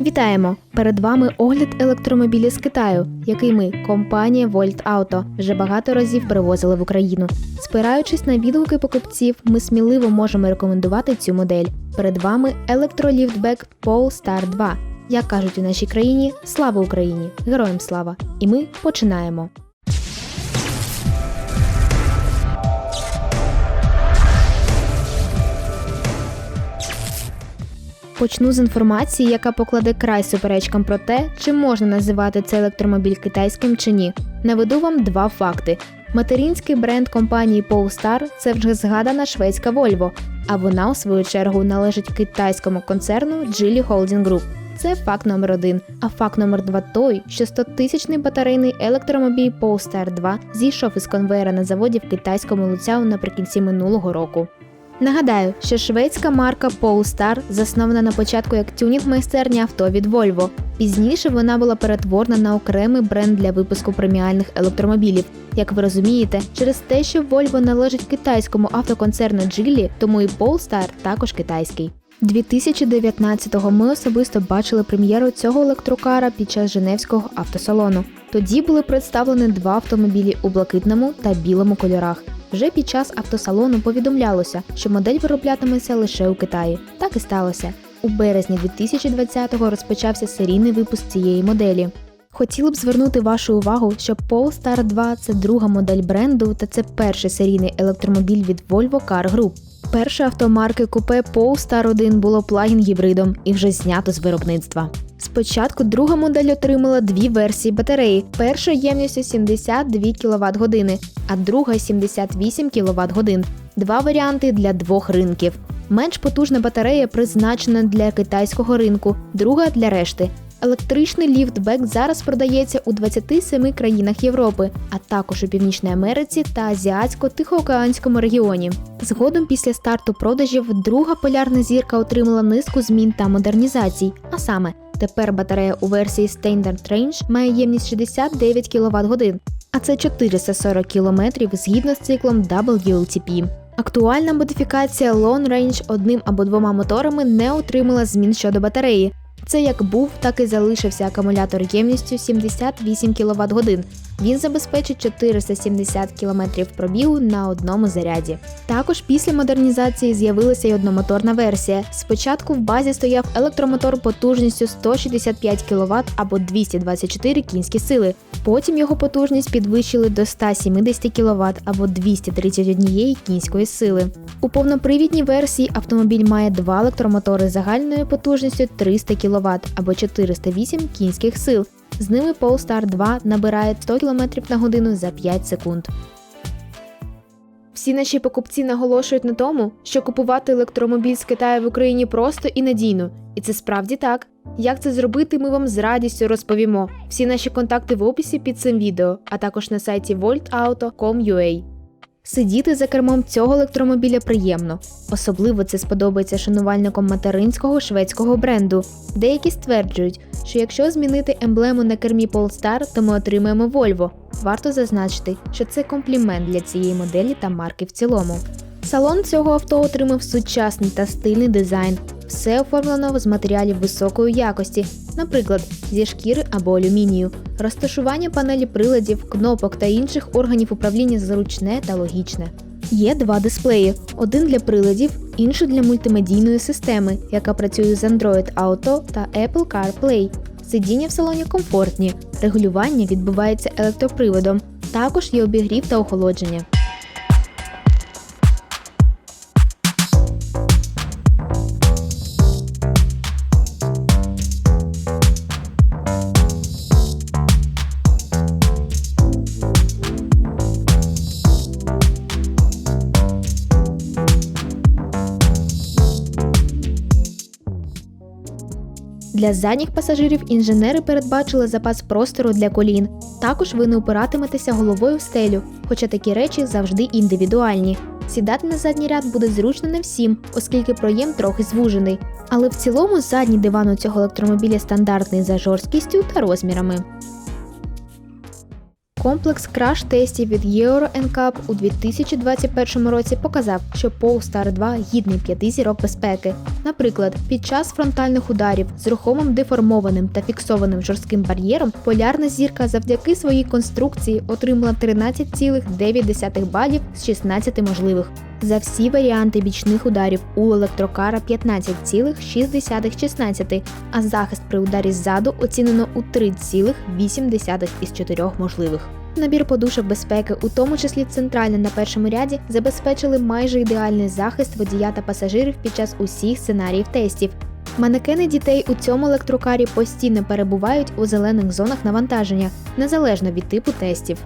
Вітаємо! Перед вами огляд електромобілів з Китаю, який ми, компанія Volt Auto, вже багато разів привозили в Україну. Спираючись на відгуки покупців, ми сміливо можемо рекомендувати цю модель. Перед вами електроліфтбек Polestar 2. Як кажуть у нашій країні, слава Україні! Героям слава! І ми починаємо. Почну з інформації, яка покладе край суперечкам про те, чи можна називати цей електромобіль китайським чи ні. Наведу вам два факти. Материнський бренд компанії Polestar – це вже згадана шведська Volvo, а вона, у свою чергу, належить китайському концерну Geely Holding Group. Це факт номер один. А факт номер два той, що 100-тисячний батарейний електромобіль Polestar 2 зійшов із конвейера на заводі в китайському Луцяу наприкінці минулого року. Нагадаю, що шведська марка Polestar заснована на початку як тюнінг-майстерня авто від Volvo. Пізніше вона була перетворена на окремий бренд для випуску преміальних електромобілів. Як ви розумієте, через те, що Volvo належить китайському автоконцерну Geely, тому і Polestar також китайський. 2019-го ми особисто бачили прем'єру цього електрокара під час Женевського автосалону. Тоді були представлені два автомобілі у блакитному та білому кольорах. Вже під час автосалону повідомлялося, що модель вироблятиметься лише у Китаї. Так і сталося. У березні 2020-го розпочався серійний випуск цієї моделі. Хотіли б звернути вашу увагу, що Polestar 2 це друга модель бренду та це перший серійний електромобіль від Volvo Car Group. Перше авто марки купе Polestar 1 було плагін-гібридом і вже знято з виробництва. Спочатку друга модель отримала дві версії батареї: перша ємністю 72 кВт години, а друга 78 кВт годин. Два варіанти для двох ринків. Менш потужна батарея призначена для китайського ринку, друга для решти. Електричний ліфтбек зараз продається у 27 країнах Європи, а також у Північній Америці та Азіатсько-Тихоокеанському регіоні. Згодом після старту продажів друга полярна зірка отримала низку змін та модернізацій, а саме тепер батарея у версії Standard Range має ємність 69 кВт годин, а це 440 км згідно з циклом WLTP. Актуальна модифікація Long Range одним або двома моторами не отримала змін щодо батареї. Це як був, так і залишився акумулятор ємністю 78 кВт годин. Він забезпечить 470 км пробігу на одному заряді. Також після модернізації з'явилася й одномоторна версія. Спочатку в базі стояв електромотор потужністю 165 кВт або 224 кінські сили. Потім його потужність підвищили до 170 кВт або 231 кінської сили. У повнопривідній версії автомобіль має два електромотори загальною потужністю 300 кВт або 408 кінських сил. З ними Polestar 2 набирає 100 км на годину за 5 секунд. Всі наші покупці наголошують на тому, що купувати електромобіль з Китаю в Україні просто і надійно. І це справді так. Як це зробити, ми вам з радістю розповімо. Всі наші контакти в описі під цим відео, а також на сайті voltauto.com.ua. Сидіти за кермом цього електромобіля приємно. Особливо це сподобається шанувальникам материнського шведського бренду. Деякі стверджують, що якщо змінити емблему на кермі Polestar, то ми отримаємо Volvo. Варто зазначити, що це комплімент для цієї моделі та марки в цілому. Салон цього авто отримав сучасний та стильний дизайн. Все оформлено з матеріалів високої якості, наприклад, зі шкіри або алюмінію. Розташування панелі приладів, кнопок та інших органів управління зручне та логічне. Є два дисплеї: один для приладів, інший для мультимедійної системи, яка працює з Android Auto та Apple CarPlay. Сидіння в салоні комфортні, регулювання відбувається електроприводом. Також є обігрів та охолодження. Для задніх пасажирів інженери передбачили запас простору для колін. Також ви не опиратиметеся головою в стелю, хоча такі речі завжди індивідуальні. Сідати на задній ряд буде зручно не всім, оскільки проєм трохи звужений. Але в цілому задній диван у цього електромобіля стандартний за жорсткістю та розмірами. Комплекс краш-тестів від Euro NCAP у 2021 році показав, що Polestar 2 гідний п'яти зірок безпеки. Наприклад, під час фронтальних ударів з рухомим деформованим та фіксованим жорстким бар'єром полярна зірка завдяки своїй конструкції отримала 13,9 балів з 16 можливих. За всі варіанти бічних ударів у електрокара 15,616, а захист при ударі ззаду оцінено у 3,8 із 4 можливих. Набір подушок безпеки, у тому числі центральне на першому ряді, забезпечили майже ідеальний захист водія та пасажирів під час усіх сценаріїв тестів. Манекени дітей у цьому електрокарі постійно перебувають у зелених зонах навантаження, незалежно від типу тестів.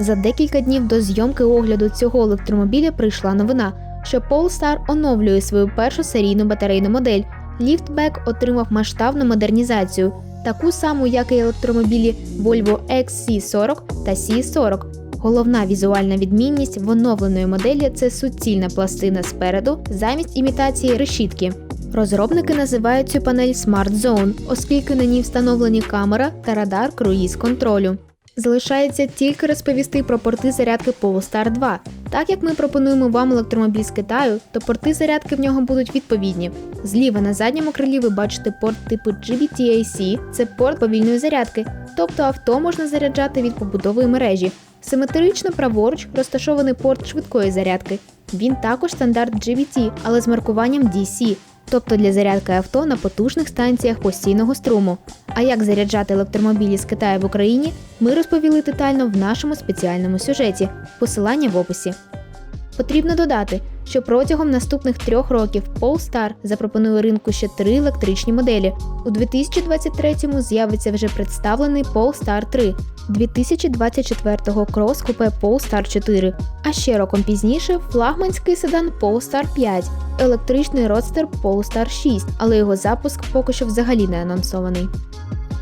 За декілька днів до зйомки огляду цього електромобіля прийшла новина, що Polestar оновлює свою першу серійну батарейну модель. Ліфтбек отримав масштабну модернізацію, таку саму, як і електромобілі Volvo XC40 та C40. Головна візуальна відмінність в оновленої моделі це суцільна пластина спереду замість імітації решітки. Розробники називають цю панель Smart Zone, оскільки на ній встановлені камера та радар круїз контролю. Залишається тільки розповісти про порти зарядки Polestar 2. Так як ми пропонуємо вам електромобіль з Китаю, то порти зарядки в нього будуть відповідні. Зліва на задньому крилі ви бачите порт типу GBT-AC, це порт повільної зарядки, тобто авто можна заряджати від побутової мережі. Симетрично праворуч розташований порт швидкої зарядки. Він також стандарт GBT, але з маркуванням DC, тобто для зарядки авто на потужних станціях постійного струму. А як заряджати електромобілі з Китаю в Україні, ми розповіли детально в нашому спеціальному сюжеті. Посилання в описі. Потрібно додати, що протягом наступних трьох років Polestar запропонує ринку ще три електричні моделі. У 2023-му з'явиться вже представлений Polestar 3, 2024-го Cross Coupe Polestar 4, а ще роком пізніше флагманський седан Polestar 5, електричний родстер Polestar 6, але його запуск поки що взагалі не анонсований.